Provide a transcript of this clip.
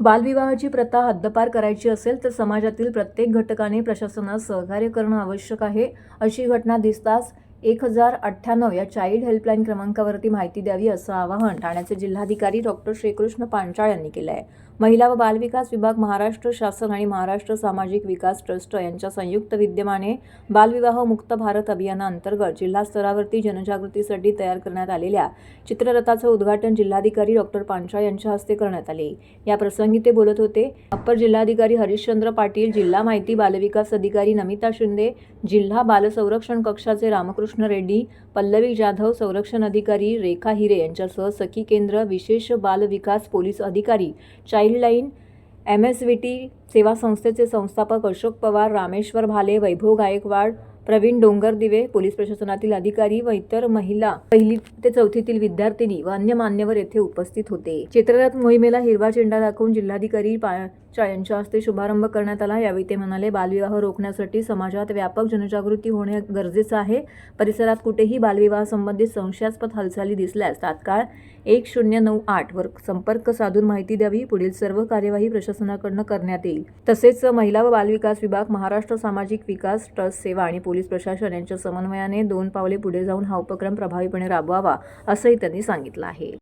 बालविवाहाची प्रथा हद्दपार करायची असेल तर समाजातील प्रत्येक घटकाने प्रशासनास सहकार्य करणं आवश्यक आहे अशी घटना दिसताच एक हजार अठ्ठ्याण्णव या चाइल्ड हेल्पलाईन क्रमांकावरती माहिती द्यावी असं आवाहन ठाण्याचे जिल्हाधिकारी डॉक्टर श्रीकृष्ण पांचाळ यांनी केलं आहे. महिला व बालविकास विभाग महाराष्ट्र शासन आणि महाराष्ट्र सामाजिक विकास ट्रस्ट यांच्या संयुक्त विद्यमाने बालविवाह मुक्त भारत अभियानाअंतर्गत जिल्हा स्तरावरती जनजागृतीसाठी तयार करण्यात आलेल्या चित्ररथाचं उद्घाटन जिल्हाधिकारी डॉक्टर पांचाळ यांच्या हस्ते करण्यात आले. या प्रसंगी ते बोलत होते अप्पर जिल्हाधिकारी हरिश्चंद्र पाटील जिल्हा माहिती बालविकास अधिकारी नमिता शिंदे जिल्हा बालसंरक्षण कक्षाचे रामकृष्ण रेड्डी पल्लवी जाधव संरक्षण अधिकारी रेखा हिरे यांच्यासह सखी केंद्र विशेष बाल विकास पोलीस अधिकारी childline M S V T सेवा संस्थेचे संस्थापक अशोक पवार रामेश्वर भाले वैभव गायकवाड प्रवीण डोंगरदिवे पोलीस प्रशासनातील अधिकारी व इतर महिला. पहिली ते चौथीतील विद्यार्थिनी व अन्य मान्यवर येथे उपस्थित होते. चित्ररथ मोहिमेला हिरवा झेंडा दाखवून जिल्हाधिकारी पाचा यांच्या हस्ते शुभारंभ करण्यात आला. यावेळी ते म्हणाले बालविवाह रोखण्यासाठी समाजात व्यापक जनजागृती होणे गरजेचं आहे. परिसरात कुठेही बालविवाह संबंधित संशयास्पद हालचाली दिसल्यास तात्काळ एक शून्य नऊ आठ वर संपर्क साधून माहिती द्यावी. पुढील सर्व कार्यवाही प्रशासनाकडून करण्यात येईल. येईल तसेच महिला व बालविकास विभाग महाराष्ट्र सामाजिक विकास ट्रस्ट सेवा आणि पोलीस प्रशासन यांच्या समन्वयाने दोन पावले पुढे जाऊन हा उपक्रम प्रभावीपणे राबवावा असंही त्यांनी सांगितलं आहे.